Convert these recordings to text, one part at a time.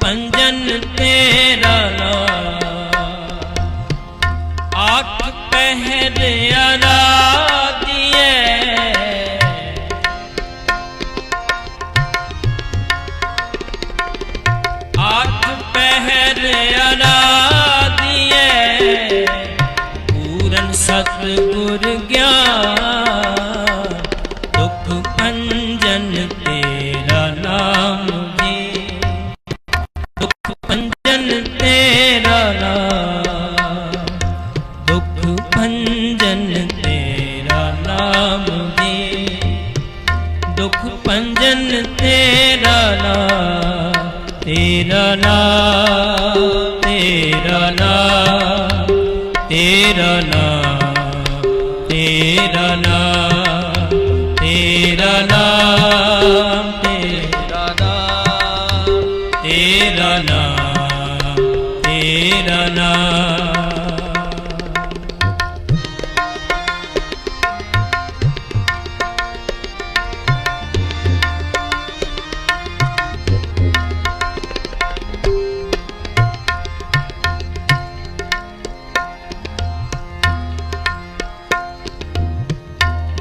ਪੰਜਨ ਤੇਰਾ ਲਾ ਆਖ ਪਹਿਰੇ ਆਰਾਧੀਏ ਆਖ ਪਹਿਰੇ ਆਰਾਧੀਏ ਪੂਰਨ ਸਤਗੁਰ ਗਿਆਨ ਦੁਖ ਭੰਜਨ ਤੇਰਾ ਨਾਮ ਤੇਰਾ ਨਾਮ ਤੇਰਾ ਨਾਮ ਤੇਰਾ ਨਾਮ ਤੇਰਾ ਨਾਮ ਤੇਰਾ ਨਾਮ ਤੇਰਾ ਤੇਰਾ ਨਾਮ ਤੇਰਾ ਨਾਮ ਤੇਰਾ ਨਾਮ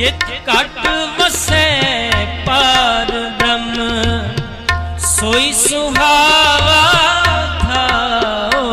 ਜਿਤ ਘਟ ਵਸੈ ਪਾਰ ਬ੍ਰਹਮ। ਸੋਈ ਸੁਹਾਵਾ ਥਾਓ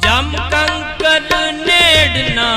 ਜਮ ਕੰਕਰ ਨੇੜ ਨਾ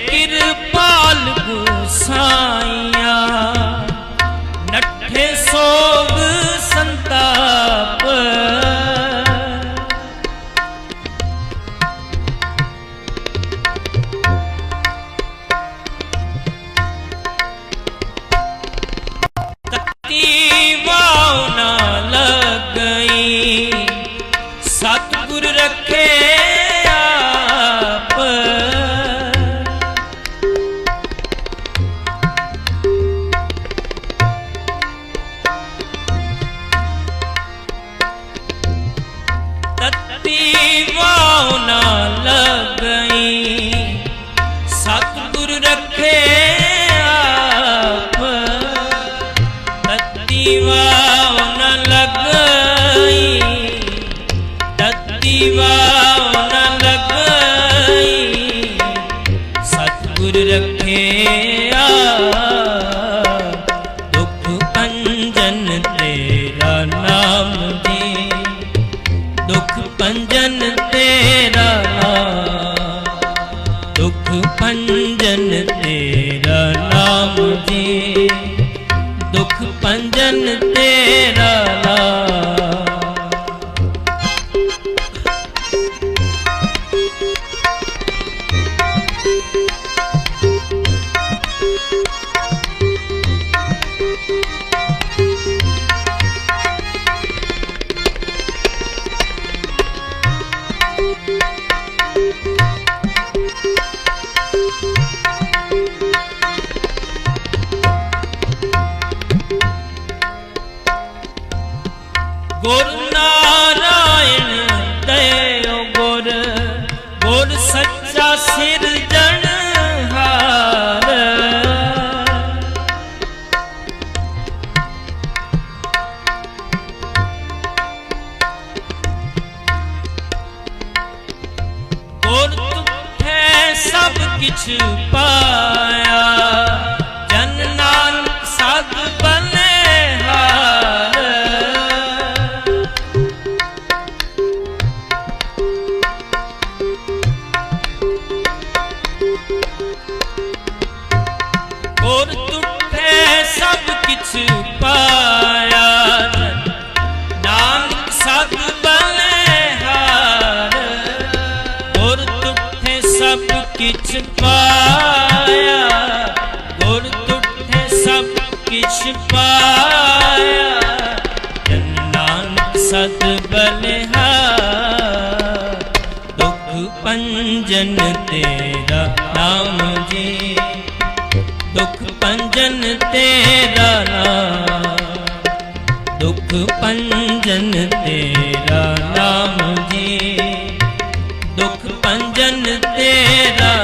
ਕਿਰਪਾਲ ਗੁਸਾਈਆ ਨੱਠੇ ਸੋਗ ਲਗਈ। ਸਤਿਗੁਰ ਰੱਖੇ ਆਪ ਤਤੀਵਾਉ ਲਗਈ। ਸਤਿਗੁਰ ਰੱਖੇ ਆਪ, ਦੁਖ ਅੰਜਨ ਤੇਰਾ ਨਾਮ ਦੇ। ਪੰਜ Nina. ਤੁਠੈ ਸਭ ਕਿਛ ਪਾਇਆ। ਗੁਰ ਤੁਠੈ ਸਭ ਕਿਛ ਪਾਇਆ। ਜਨ ਨਾਨਕ ਸਦ ਬਲਿਹਾਰ ਦੁਖ ਪੰਜਨ ਤੇਰਾ ਨਾਮ ਜੀ। ਦੁਖ ਪੰਜਨ ਤੇਰਾ ਨਾਮ। ਦੁਖ ਪੰਜਨ ਤੇਰਾ ਨਾਮ ਜੀ। ਦੁਖ ਪੰਜਨ तेरा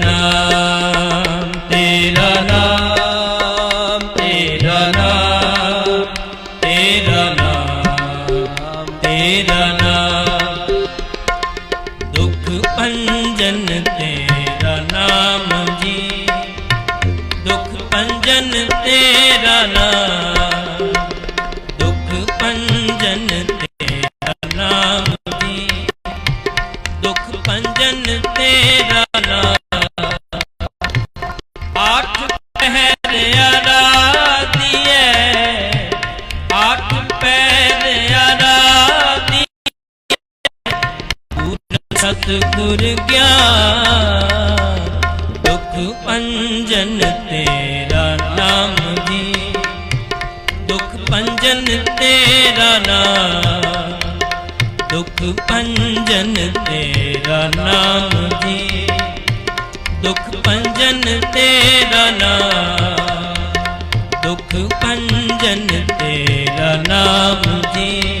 नाम ਸਤਿਗੁਰ ਗਿਆਨ ਦੁਖ ਪੰਜਨ ਤੇਰਾ ਨਾਮ ਜੀ ਦੁਖ ਪੰਜਨ ਤੇਰਾ ਨਾਮ, ਦੁਖ ਪੰਜਨ ਤੇਰਾ ਨਾਮ ਜੀ ਦੁਖ ਪੰਜਨ ਤੇਰਾ ਨਾਮ, ਦੁਖ ਪੰਜਨ ਤੇਰਾ ਨਾਮ ਜੀ